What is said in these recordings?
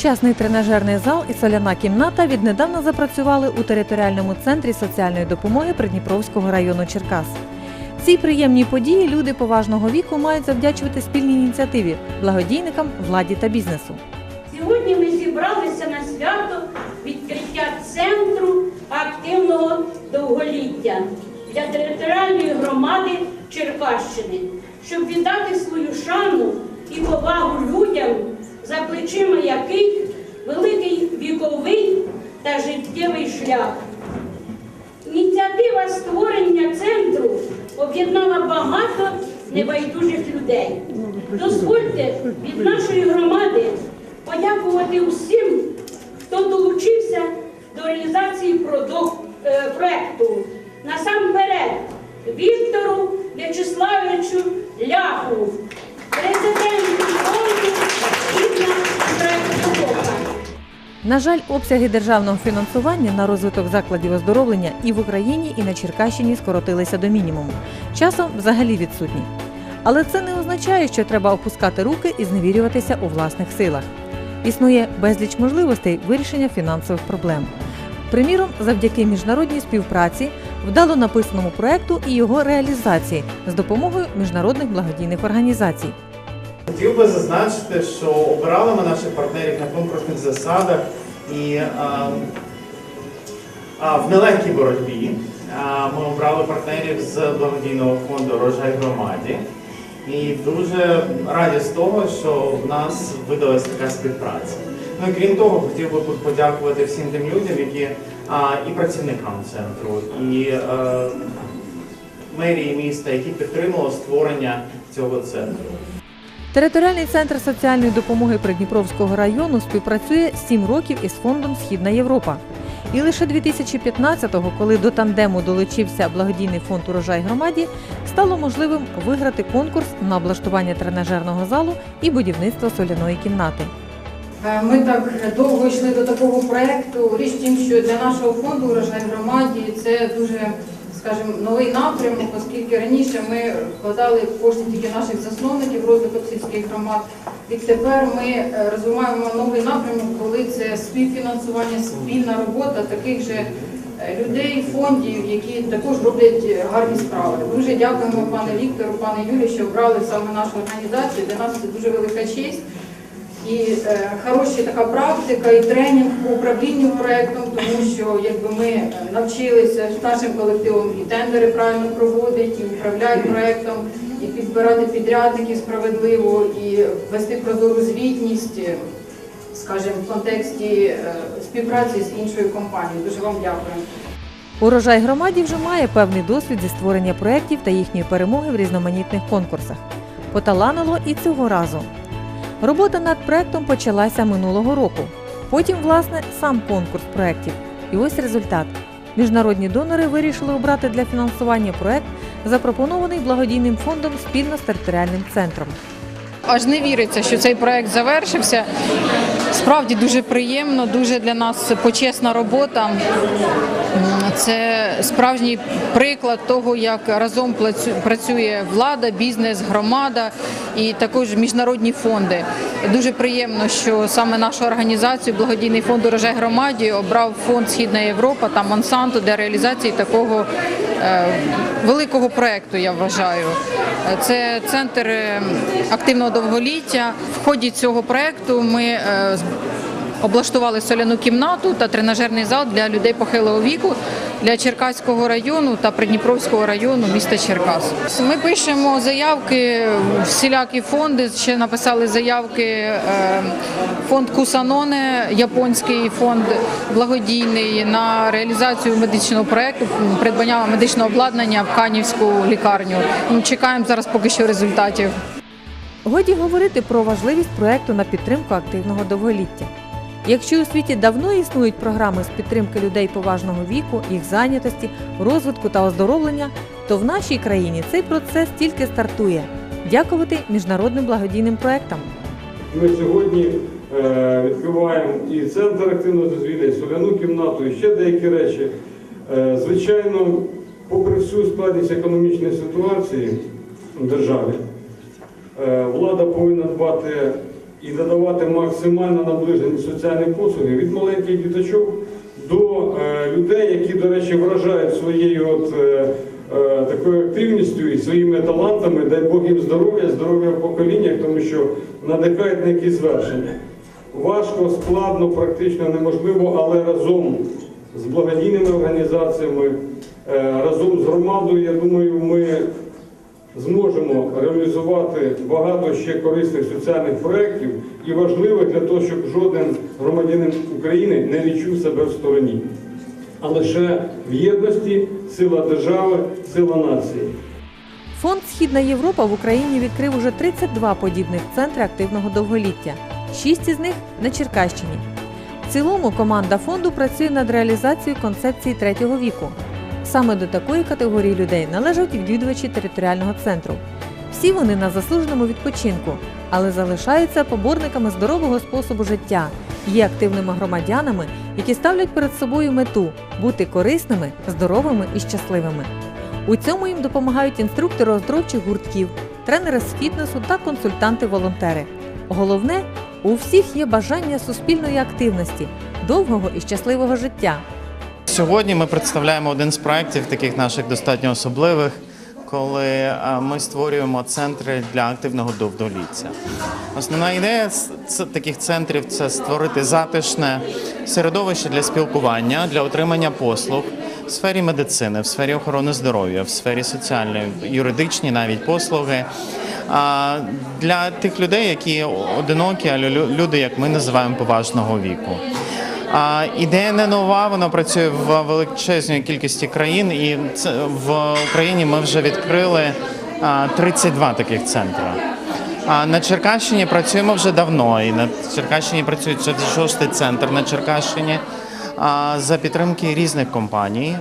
Сучасний тренажерний зал і соляна кімната віднедавна запрацювали у територіальному центрі соціальної допомоги Придніпровського району Черкас. Цій приємній події люди поважного віку мають завдячувати спільній ініціативі благодійникам, владі та бізнесу. Сьогодні ми зібралися на свято відкриття центру активного довголіття для територіальної громади Черкащини, щоб віддати свою шану і повагу людям, за плечима яких великий віковий та життєвий шлях. Ініціатива створення центру об'єднала багато небайдужих людей. Дозвольте від нашої громади подякувати усім, хто долучився до реалізації продо- е. Насамперед Віктору В'ячеславовичу Ляху, президенту фонду На жаль, обсяги державного фінансування на розвиток закладів оздоровлення і в Україні, і на Черкащині скоротилися до мінімуму. Часом взагалі відсутні. Але це не означає, що треба опускати руки і зневірюватися у власних силах. Існує безліч можливостей вирішення фінансових проблем. Приміром, завдяки міжнародній співпраці, вдало написаному проекту і його реалізації з допомогою міжнародних благодійних організацій. Хотів би зазначити, що обирали ми наших партнерів на конкурсних засадах і а, а, в нелегкій боротьбі. А, ми обрали партнерів з благодійного фонду Рожай громаді. І дуже раді з того, що в нас видалась така співпраця. Ну і крім того, хотів би подякувати всім тим людям, які а, і працівникам центру, і е, мерії міста, які підтримали створення цього центру. Територіальний центр соціальної допомоги Придніпровського району співпрацює 7 років із фондом Східна Європа. І лише 2015-го, коли до тандему долучився благодійний фонд Урожай громаді, стало можливим виграти конкурс на облаштування тренажерного залу і будівництво соляної кімнати. Е, Ми так довго йшли до такого проєкту. Річ в тім, що для нашого фонду урожай громаді це дуже, скажімо, новий напрямок, оскільки раніше ми вкладали кошти тільки наших засновників розвиток сільських громад. Відтепер ми е, розвиваємо новий напрямок, коли це співфінансування, спільна робота таких же е, людей, фондів, які також роблять гарні справи. Дуже дякуємо пане Віктору, пане Юрію, що обрали саме нашу організацію. Для нас це дуже велика честь. І е, хороша така практика і тренінг по управлінню проектом, тому що якби ми навчилися з нашим колективом і тендери правильно проводити, і управляти проектом, і підбирати підрядників справедливо, і вести прозору звітність, е, скажімо, в контексті е, співпраці з іншою компанією. Дуже вам дякую. Урожай громаді вже має певний досвід зі створення проєктів та їхньої перемоги в різноманітних конкурсах. Поталанило і цього разу. Робота над проектом почалася минулого року. Потім, власне, сам конкурс проєктів. І ось результат. Міжнародні донори вирішили обрати для фінансування проект, запропонований благодійним фондом спільно з територіальним центром. Аж не віриться, що цей проект завершився. Справді дуже приємно, дуже для нас почесна робота. Це справжній приклад того, як разом працює влада, бізнес, громада і також міжнародні фонди. Дуже приємно, що саме нашу організацію, благодійний фонд урожай громаді, обрав фонд Східна Європа та Монсанто для реалізації такого е, великого проекту. Я вважаю. Це центр е, активного довголіття. В ході цього проекту ми е, облаштували соляну кімнату та тренажерний зал для людей похилого віку для Черкаського району та Придніпровського району міста Черкас. Ми пишемо заявки всілякі фонди. Ще написали заявки е, фонд Кусаноне, японський фонд благодійний на реалізацію медичного проекту придбання медичного обладнання в Канівську лікарню. Ну, Чекаємо зараз поки що результатів. Годі говорити про важливість проекту на підтримку активного довголіття. Якщо у світі давно існують програми з підтримки людей поважного віку, їх зайнятості, розвитку та оздоровлення, то в нашій країні цей процес тільки стартує. Дякувати міжнародним благодійним проектам. Ми сьогодні е, відкриваємо і центр активного дозвілля, і соляну кімнату, і ще деякі речі. Е, звичайно, попри всю складність економічної ситуації в державі, е, влада повинна дбати і надавати максимально наближені соціальні послуги від маленьких діточок до е, людей, які, до речі, вражають своєю от, е, е, такою активністю і своїми талантами, дай Бог їм здоров'я, здоров'я в поколіннях, тому що надихають на якісь звершення. Важко, складно, практично неможливо, але разом з благодійними організаціями, разом з громадою, я думаю, ми зможемо реалізувати багато ще корисних соціальних проєктів і важливих для того, щоб жоден громадянин України не відчув себе в стороні, а лише в єдності, сила держави, сила нації. Фонд Східна Європа в Україні відкрив уже 32 подібних центри активного довголіття. Шість із них на Черкащині. В цілому команда фонду працює над реалізацією концепції третього віку. Саме до такої категорії людей належать відвідувачі територіального центру. Всі вони на заслуженому відпочинку, але залишаються поборниками здорового способу життя, є активними громадянами, які ставлять перед собою мету бути корисними, здоровими і щасливими. У цьому їм допомагають інструктори оздоровчих гуртків, тренери з фітнесу та консультанти-волонтери. Головне, у всіх є бажання суспільної активності, довгого і щасливого життя. Сьогодні ми представляємо один з проєктів, таких наших достатньо особливих, коли ми створюємо центри для активного довголіття. Основна ідея таких центрів це створити затишне середовище для спілкування, для отримання послуг в сфері медицини, в сфері охорони здоров'я, в сфері соціальної, юридичні навіть послуги. Для тих людей, які одинокі, люди, як ми називаємо поважного віку. Ідея не нова, вона працює в величезній кількості країн, і в Україні ми вже відкрили а, 32 таких центри. На Черкащині працюємо вже давно. І на Черкащині працює шостий центр на Черкащині. За підтримки різних компаній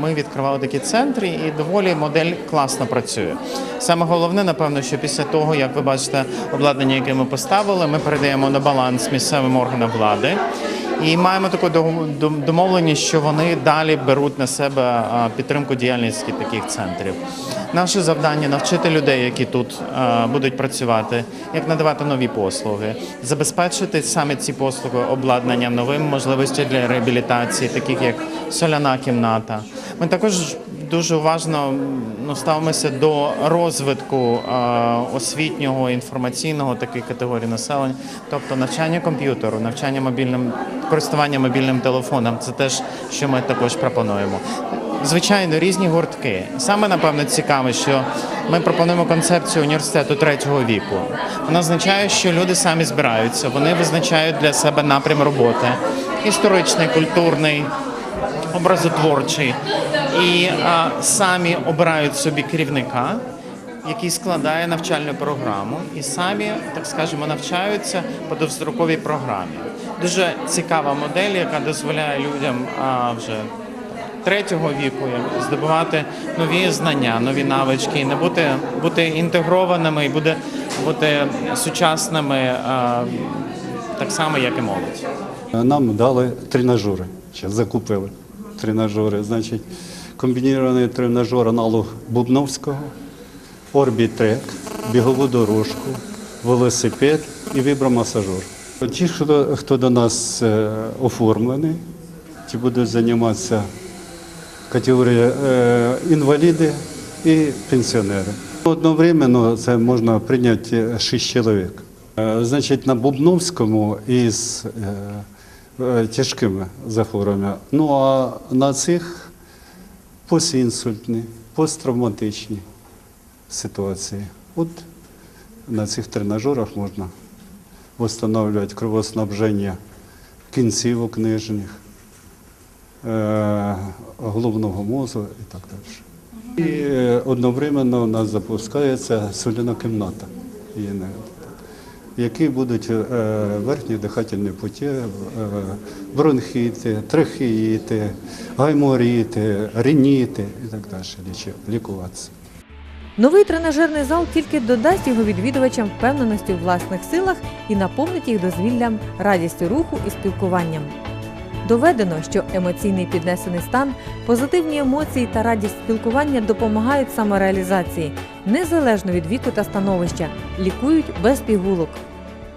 ми відкривали такі центри, і доволі модель класно працює. Саме головне, напевно, що після того, як ви бачите обладнання, яке ми поставили, ми передаємо на баланс місцевим органам влади. І маємо таку дом- дом- домовленість, що вони далі беруть на себе підтримку діяльності таких центрів. Наше завдання навчити людей, які тут будуть працювати, як надавати нові послуги, забезпечити саме ці послуги обладнанням, новими можливостями для реабілітації, таких як соляна кімната. Ми також дуже уважно ну, ставимося до розвитку освітнього інформаційного таких категорій населення, тобто навчання комп'ютеру, навчання мобільним користування мобільним телефоном. Це теж, що ми також пропонуємо. Звичайно, різні гуртки. Саме напевно цікаве, що ми пропонуємо концепцію університету третього віку. Вона означає, що люди самі збираються, вони визначають для себе напрям роботи історичний, культурний, образотворчий і а, самі обирають собі керівника, який складає навчальну програму, і самі, так скажемо, навчаються по довстроковій програмі. Дуже цікава модель, яка дозволяє людям вже третього віку здобувати нові знання, нові навички, і не бути, бути інтегрованими і буде бути сучасними так само, як і молодь. Нам дали тренажери, зараз закупили тренажери. Значить, комбінований тренажер аналог Бубновського, орбітрек, бігову дорожку, велосипед і вібромасажер. Ті, хто, хто до нас е, оформлений, ті будуть займатися категорія е, інваліди і пенсіонери. Одновременно це можна прийняти 6 чоловік. Е, Значить, на Бубновському із тяжкими захворюваннями. Ну а на цих постінсультні, посттравматичні ситуації. От на цих тренажерах можна встановлювати кровоснабження кінцівок нижніх, е, головного мозку і так далі. І одновременно у нас запускається соляна кімната, якій будуть е, верхні дихательні путі, е, бронхіти, трахеїти, гайморіти, рініти і так далі лікуватися. Новий тренажерний зал тільки додасть його відвідувачам впевненості у власних силах і наповнить їх дозвіллям, радістю руху і спілкуванням. Доведено, що емоційний піднесений стан, позитивні емоції та радість спілкування допомагають самореалізації, незалежно від віку та становища, лікують без пігулок.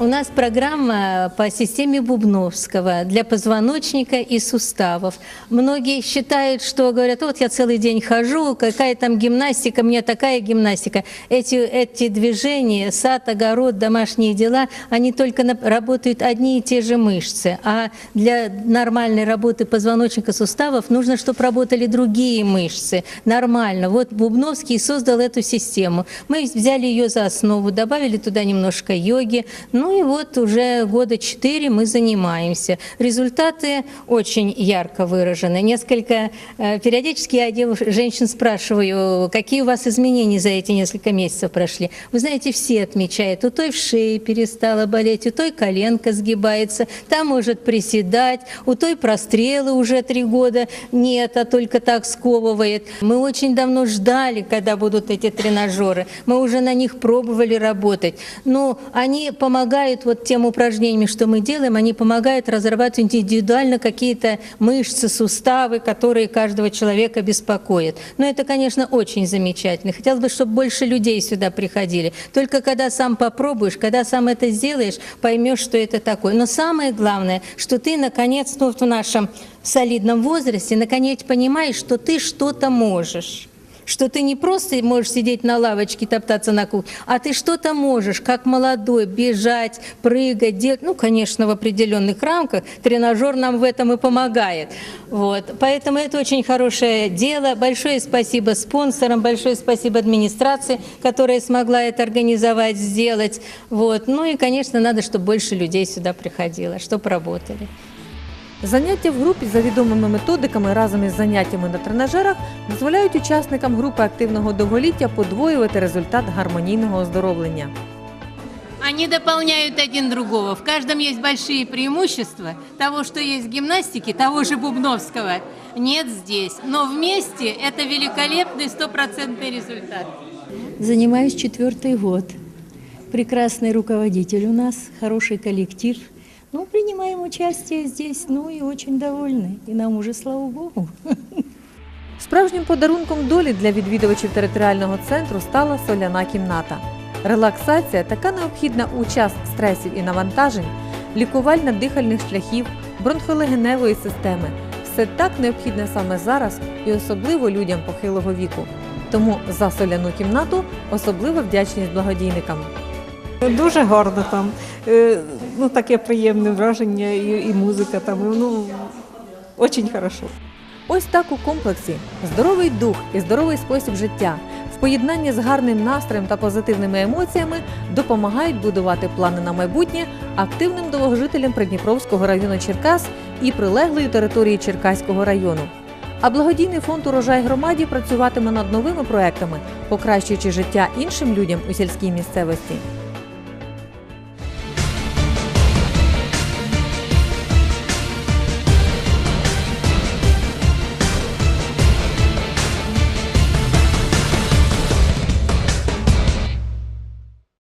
У нас программа по системе Бубновского для позвоночника и суставов. Многие считают, что говорят, вот я целый день хожу, какая там гимнастика, мне такая гимнастика. Эти, эти движения, сад, огород, домашние дела, они только на- работают одни и те же мышцы. А для нормальной работы позвоночника суставов нужно, чтобы работали другие мышцы. Нормально. Вот Бубновский создал эту систему. Мы взяли ее за основу, добавили туда немножко йоги. Ну и вот уже года четыре мы занимаемся. Результаты очень ярко выражены. Несколько э, периодически я девуш- женщин спрашиваю, какие у вас изменения за эти несколько месяцев прошли. Вы знаете, все отмечают, у той в шее перестала болеть, у той коленка сгибается, та может приседать, у той прострелы уже три года нет, а только так сковывает. Мы очень давно ждали, когда будут эти тренажеры. Мы уже на них пробовали работать. Но они помогают вот тем упражнениями, что мы делаем, они помогают разрабатывать индивидуально какие-то мышцы, суставы, которые каждого человека беспокоят. Но это, конечно, очень замечательно. Хотелось бы, чтобы больше людей сюда приходили. Только когда сам попробуешь, когда сам это сделаешь, поймешь, что это такое. Но самое главное, что ты, наконец, ну, вот в нашем солидном возрасте, наконец понимаешь, что ты что-то можешь что ты не просто можешь сидеть на лавочке, топтаться на кухне, а ты что-то можешь, как молодой, бежать, прыгать, делать, ну, конечно, в определенных рамках. Тренажер нам в этом и помогает. Вот. Поэтому это очень хорошее дело. Большое спасибо спонсорам, большое спасибо администрации, которая смогла это организовать, сделать. Вот. Ну и, конечно, надо, чтобы больше людей сюда приходило, чтобы работали. Заняття в групі за відомими методиками разом із заняттями на тренажерах дозволяють учасникам групи активного довголіття подвоювати результат гармонійного оздоровлення. Они дополняют один другого. В каждом есть большие преимущества. Того, что есть в гимнастике, того же Бубновского, нет здесь. Но вместе это великолепный стопроцентный результат. Занимаюсь четвертый год. Прекрасный руководитель у нас, хороший коллектив. Ну, принимаем участие здесь, ну и очень довольны. И нам уже, слава богу. Справжнім подарунком долі для відвідувачів територіального центру стала соляна кімната. Релаксація така необхідна у час стресів і навантажень, лікувальна дихальних шляхів, бронхолегеневої системи. Все так необхідне саме зараз і особливо людям похилого віку. Тому за соляну кімнату особлива вдячність благодійникам. Дуже гарно там. Ну, таке приємне враження, і, і музика там. Ну, дуже хорошо. Ось так у комплексі здоровий дух і здоровий спосіб життя в поєднанні з гарним настроєм та позитивними емоціями допомагають будувати плани на майбутнє активним довгожителям Придніпровського району Черкас і прилеглої території Черкаського району. А благодійний фонд урожай громаді працюватиме над новими проектами, покращуючи життя іншим людям у сільській місцевості.